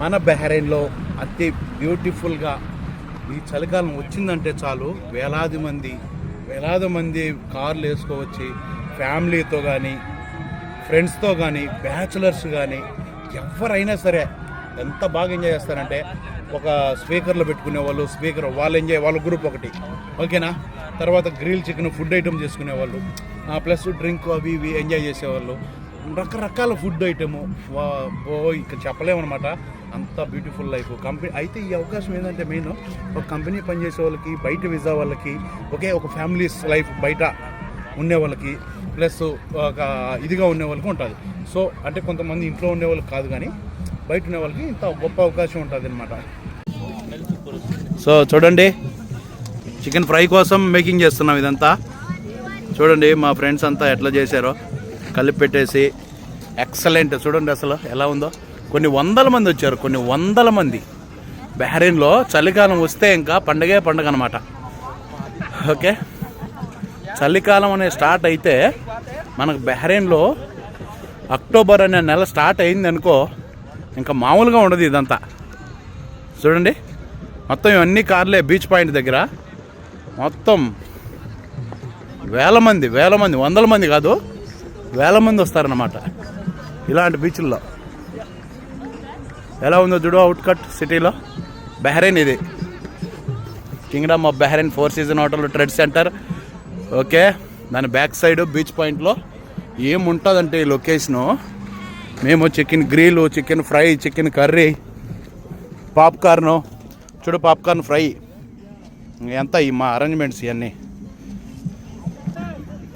మన బెహరైన్లో అతి బ్యూటిఫుల్గా ఈ చలికాలం వచ్చిందంటే చాలు. వేలాది మంది వేలాది మంది కార్లు వేసుకోవచ్చి ఫ్యామిలీతో కానీ ఫ్రెండ్స్తో కానీ బ్యాచులర్స్ కానీ ఎవరైనా సరే ఎంత బాగా ఎంజాయ్ చేస్తారంటే ఒక స్పీకర్లో పెట్టుకునే వాళ్ళు స్పీకర్ వాళ్ళు ఎంజాయ్ వాళ్ళ గ్రూప్ ఒకటి. ఓకేనా? తర్వాత గ్రిల్ చికెన్ ఫుడ్ ఐటమ్ చేసుకునే వాళ్ళు ప్లస్ డ్రింక్ అవి ఇవి ఎంజాయ్ చేసేవాళ్ళు. రకరకాల ఫుడ్ ఐటెము. బో ఇక చెప్పలేమన్నమాట. అంత బ్యూటిఫుల్ లైఫ్ కంపెనీ అయితే ఈ అవకాశం ఏంటంటే మెయిన్ ఒక కంపెనీ పనిచేసే వాళ్ళకి బయట వీసా వాళ్ళకి ఒకే ఒక ఫ్యామిలీస్ లైఫ్ బయట ఉండే వాళ్ళకి ప్లస్ ఒక ఇదిగా ఉండే వాళ్ళకి ఉంటుంది. సో అంటే కొంతమంది ఇంట్లో ఉండే వాళ్ళకి కాదు కానీ బయట ఉండే వాళ్ళకి ఇంత గొప్ప అవకాశం ఉంటుంది అనమాట సో చూడండి. చికెన్ ఫ్రై కోసం మేకింగ్ చేస్తున్నాం ఇదంతా. చూడండి మా ఫ్రెండ్స్ అంతా ఎట్లా చేశారో. కలిపెట్టేసి ఎక్సలెంట్. చూడండి అసలు ఎలా ఉందో. కొన్ని వందల మంది వచ్చారు కొన్ని వందల మంది. బెహరీన్లో చలికాలం వస్తే ఇంకా పండగే పండగ అనమాట ఓకే? చలికాలం అనే స్టార్ట్ అయితే మనకు బెహరీన్లో అక్టోబర్ అనే నెల స్టార్ట్ అయింది అనుకో ఇంకా మామూలుగా ఉండదు ఇదంతా. చూడండి. మొత్తం ఇవన్నీ కార్లే బీచ్ పాయింట్ దగ్గర. మొత్తం వేల మంది వేల మంది వందల మంది కాదు వేల మంది వస్తారన్నమాట. ఇలాంటి బీచ్ల్లో. ఎలా ఉందో జుడో అవుట్ కట్ సిటీలో. బెహరైన్ ఇది. Kingdom of Bahrain four season hotel trade centre. Okay దాని బ్యాక్ సైడ్ బీచ్ పాయింట్లో. ఏముంటుందంటే ఈ లొకేషను. మేము chicken grill chicken fry chicken curry popcorn. చూడు పాప్కార్న్ ఫ్రై. ఎంత ఈ మా అరేంజ్మెంట్స్ ఇవన్నీ.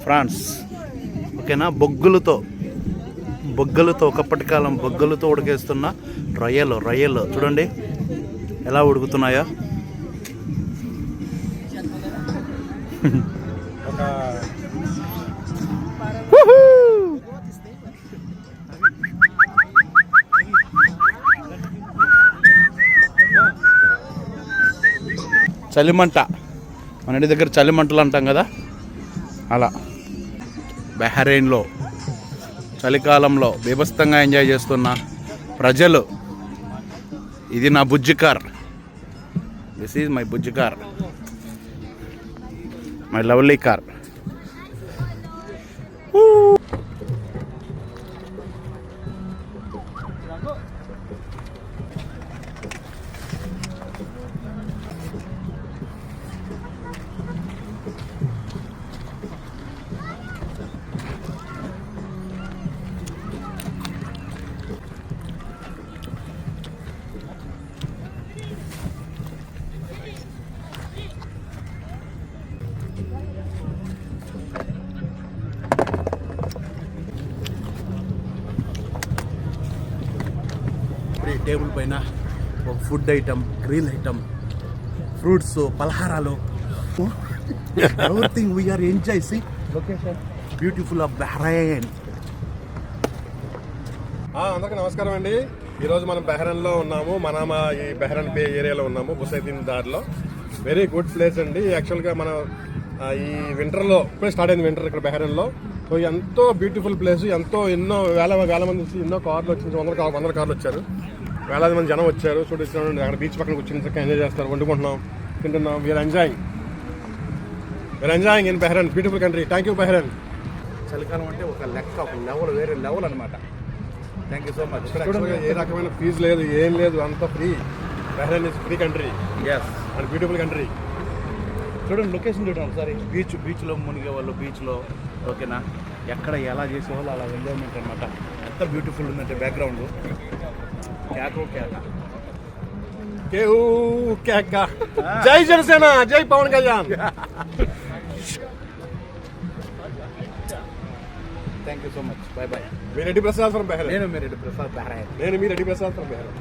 ఫ్రాన్స్. ఓకేనా? బొగ్గులతో. బొగ్గులతో ఒకప్పటి కాలం బొగ్గులతో ఉడికేస్తున్న రొయ్యలు రొయ్యలు. చూడండి ఎలా ఉడుకుతున్నాయో. చలిమంట. మన ఇంటి దగ్గర చలిమంటలు అంటాం కదా? అలా. బెహరైన్లో చలికాలంలో బీభత్సంగా ఎంజాయ్ చేస్తున్న ప్రజలు ఇది నా బుజ్జి car this is my bujji car my lovely car table పైన ఒక food item grill item fruits పలహారాలు. Everything we are enjoy see location beautiful of Bahrain ఆ, అందరికీ నమస్కారం అండి. ఈరోజు మనం బెహ్రన్లో ఉన్నాము. మనామ ఈ బెహ్రన్ బే ఏరియాలో ఉన్నాము బుసైదీన్ దారిలో. వెరీ గుడ్ ప్లేస్ అండి. యాక్చువల్గా మనం ఈ వింటర్లో ఇప్పుడే స్టార్ట్ అయింది వింటర్ ఇక్కడ బెహ్రన్లో. సో ఎంతో బ్యూటిఫుల్ ప్లేస్ ఎంతో ఎన్నో వేల వేల మంది వచ్చి ఎన్నో కార్లు వచ్చి వందల వందల కార్లు వచ్చారు. వేలాది మంది జనం వచ్చారు. చూడండి అక్కడ బీచ్ పక్కన కూర్చుని చక్కగా ఎంజాయ్ చేస్తారు. వండుకుంటున్నాం తింటున్నాం. We are enjoying we are enjoying in Bahrain beautiful country thank you Bahrain చలికాలం అంటే ఒక లెక్క ఒక లెవెల్ వేరే లెవెల్ అనమాట థ్యాంక్ యూ సో మచ్ ఏ రకమైన ఫీజు లేదు ఏం లేదు అంత free Bahrain is free country yes and beautiful country చూడండి లొకేషన్ చూడండి ఒకసారి. బీచ్ బీచ్లో మునిగే వాళ్ళు బీచ్లో ఓకేనా ఎక్కడ ఎలా చేసేవాళ్ళు అలా ఎంజాయ్మెంట్ అనమాట ఎంత బ్యూటిఫుల్ ఉందంటే బ్యాక్గ్రౌండ్ కేకో కేక కేవు కేక జై జనసేన జై Pawan Kalyan thank you so much bye bye me Reddy Prasad from Bahrain నేను మీరు ప్రసాద్ బెహ్రాయ్ నేను మీ రెడ్డి ప్రసాద్ ఫ్రమ్ బెహ్రన్